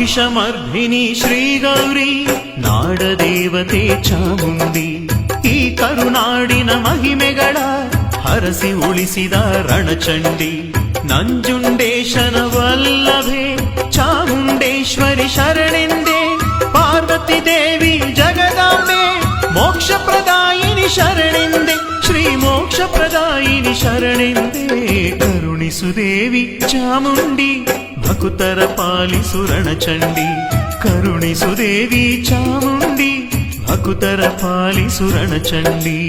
ಮಹಿಷಮರ್ಧಿನಿ ಶ್ರೀ ಗೌರಿ ನಾಡದೇವತೆ ಚಾಮುಂಡಿ ಈ ಕರುನಾಡಿನ ಮಹಿಮೆಗಳ ಹರಸಿ ಉಳಿಸಿದ ರಣಚಂಡಿ ನಂಜುಂಡೇಶನ ವಲ್ಲಭೆ ಚಾಮುಂಡೇಶ್ವರಿ ಶರಣೆಂದೇ ಪಾರ್ವತಿ ದೇವಿ ಜಗದಾಂಬೆ ಮೋಕ್ಷ ಪ್ರದಾಯಿನಿ ಶರಣೆಂದೆ ಶ್ರೀ ಮೋಕ್ಷ ಪ್ರದಾಯಿನಿ ಶರಣೆಂದೇ ಕರುಣಿಸು ದೇವಿ ಚಾಮುಂಡಿ మకుతర పాలిసురణ చండి కరుణి సుదేవి చాముండి మకుతర పాలిసురణ చండీ.